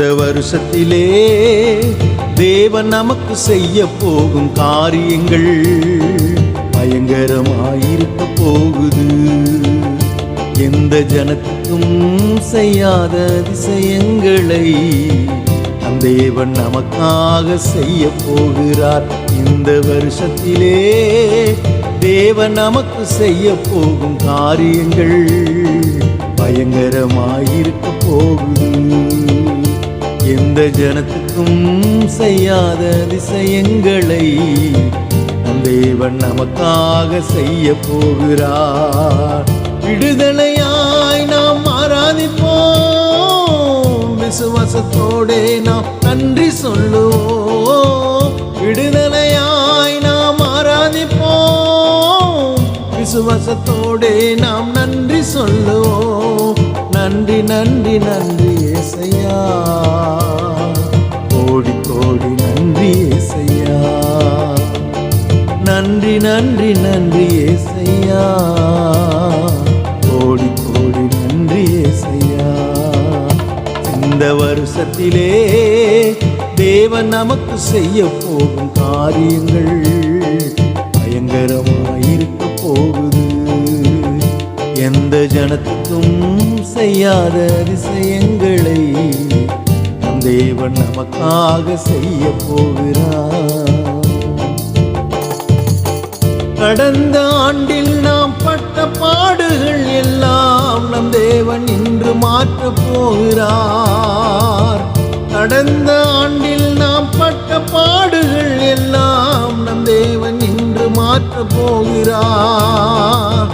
இந்த வருஷத்திலே தேவன் நமக்கு செய்ய போகும் காரியங்கள் பயங்கரமாயிருக்க போகுது. எந்த ஜனத்துக்கும் செய்யாத அதிசயங்களை நம் தேவன் நமக்காக செய்ய போகிறார். இந்த வருஷத்திலே தேவன் நமக்கு செய்ய போகும் காரியங்கள் பயங்கரமாயிருக்க போகுது. எந்த ஜனத்துக்கும் செய்யாத அதிசயங்களை நம் தேவன் நமக்காக செய்ய போகிறார். விடுதலையாய் நாம் ஆராதிப்போம். விசுவாசத்தோடே நாம் நன்றி சொல்லுவோம். விடுதலையாய் நாம் ஆராதிப்போம். விசுவாசத்தோடே நாம் நன்றி சொல்லுவோம். நன்றி நன்றி நன்றி இசையா நன்றி நன்றி ஏசையா. கோடி கோடி நன்றி ஏசையா. இந்த வருஷத்திலே தேவன் நமக்கு செய்ய போகும் காரியங்கள் பயங்கரமாயிருக்க போகுது. எந்த ஜனத்துக்கும் செய்யாத அதிசயங்களை தேவன் நமக்காக செய்ய போகிறார். கடந்த ஆண்டில் நாம் பட்ட பாடுகள் எல்லாம் நம் தேவன் இன்று மாற்றப் போகிறார். கடந்த ஆண்டில் நாம் பட்ட பாடுகள் எல்லாம் நம் தேவன் இன்று மாற்றப் போகிறார்.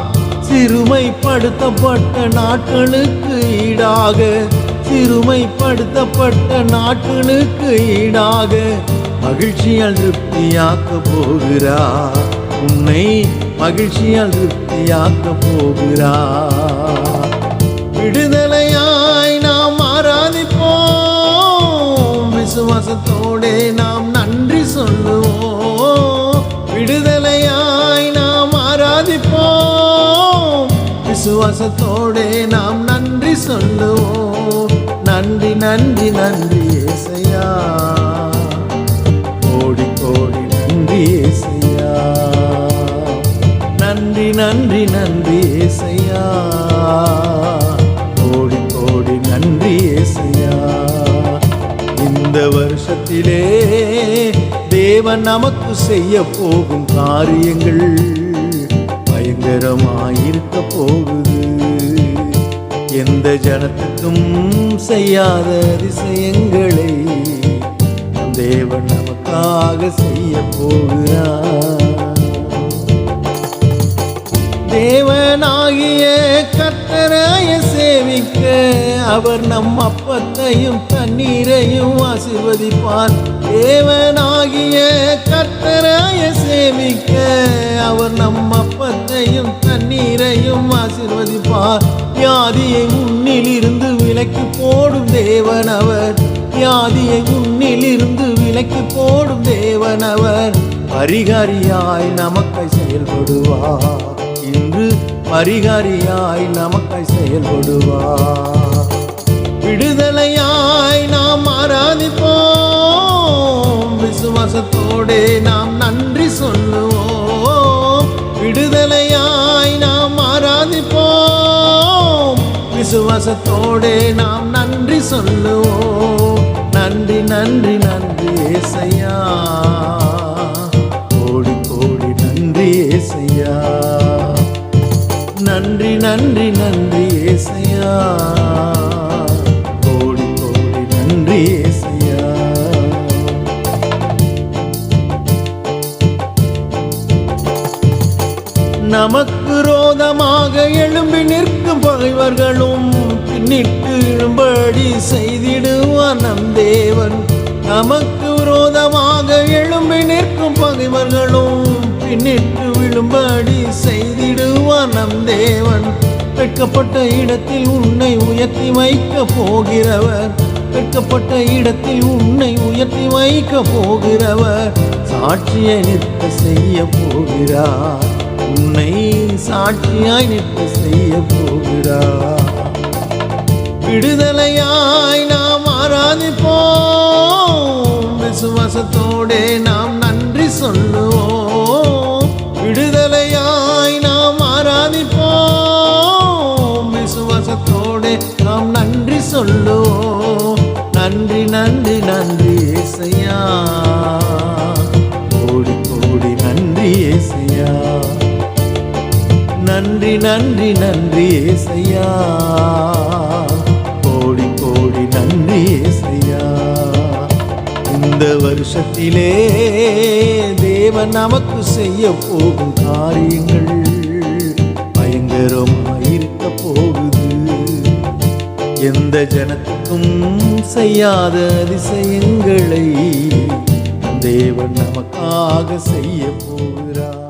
சிறுமைப்படுத்தப்பட்ட நாட்களுக்கு ஈடாக சிறுமைப்படுத்தப்பட்ட நாட்களுக்கு ஈடாக மகிழ்ச்சியால் திருப்தியாக்க போகிறார். உன்னை மகிழ்ச்சியால் திருப்தியாக்க போகிறார் விடுதலையாய் நாம் ஆராதிப்போம். விசுவாசத்தோடே நாம் நன்றி சொல்லுவோம். விடுதலையாய் நாம் ஆராதிப்போம். விசுவாசத்தோடே நாம் நன்றி சொல்லுவோம். நன்றி நன்றி நன்றி இசை நன்றி இசையா கோடி கோடி நன்றி இசையா இந்த வருஷத்திலே தேவன் நமக்கு செய்ய போகும் காரியங்கள் பயங்கரமாயிருக்க போகுது. எந்த ஜனத்துக்கும் செய்யாத அதிசயங்களை தேவன் நமக்காக செய்ய போகிறார். தேவனாகிய கத்தராய சேவிக்க அவர் நம் அப்பத்தையும் தண்ணீரையும் ஆசிர்வதிப்பார். தேவனாகிய கத்தராய சேவிக்க அவர் நம் அப்பத்தையும் தண்ணீரையும் ஆசிர்வதிப்பார். வியாதியை உன்னிலிருந்து விலக்கி போடும் தேவன் அவர். வியாதியை உன்னிலிருந்து விலக்கி போடும் தேவன் அவர். பரிகாரியாய் நமக்காய் செயல்படுவார். இன்று பரிகாரியாய் நமக்காய் செயல்படுவார். விடுதலையாய் நாம் ஆராதிப்போம். விசுவாசத்தோடே நாம் நன்றி சொல்லுவோம். விடுதலையாய் நாம் ஆராதிப்போம். விசுவாசத்தோடே நாம் நன்றி சொல்லுவோம். நன்றி நன்றி நன்றி ஏசையா. பேசியா? நமக்கு ரோதமாக எழும்பி நிற்கும் பகைவர்களும் பின்னிட்டு எழும்படி செய்திடுவான் நம் தேவன் நமக்கு விரோதமாக எழும்பி நிற்கும் பகைவர்களும் பின்னிட்டு விழும்படி செய்திடுவான் நம் தேவன் வெட்கப்பட்ட இடத்தில் உன்னை உயர்த்தி வைக்க போகிறவர் வெட்கப்பட்ட இடத்தில் உன்னை உயர்த்தி வைக்க போகிறவர் சாட்சியை நிற்க செய்ய போகிறார். உன்னை சாட்சியாய் நிற்க செய்ய போகிறார். விடுதலையாய் நாம் ஆராதிப்போம். விசுவாசத்தோடே நாம் நன்றி சொல்லுவோம். விடுதலையாய் நாம் ஆராதிப்போம். விசுவாசத்தோடே நாம் நன்றி சொல்லுவோம். நன்றி நன்றி நன்றி ஏசையா. கோடி கோடி நன்றி ஏசையா. இந்த வருஷத்திலே தேவன் நமக்கு செய்ய போகும் காரியங்கள் பயங்கரமாயிருக்க போகுது. எந்த ஜனத்துக்கும் செய்யாத அதிசயங்களை தேவன் நமக்காக செய்ய போகிறார்.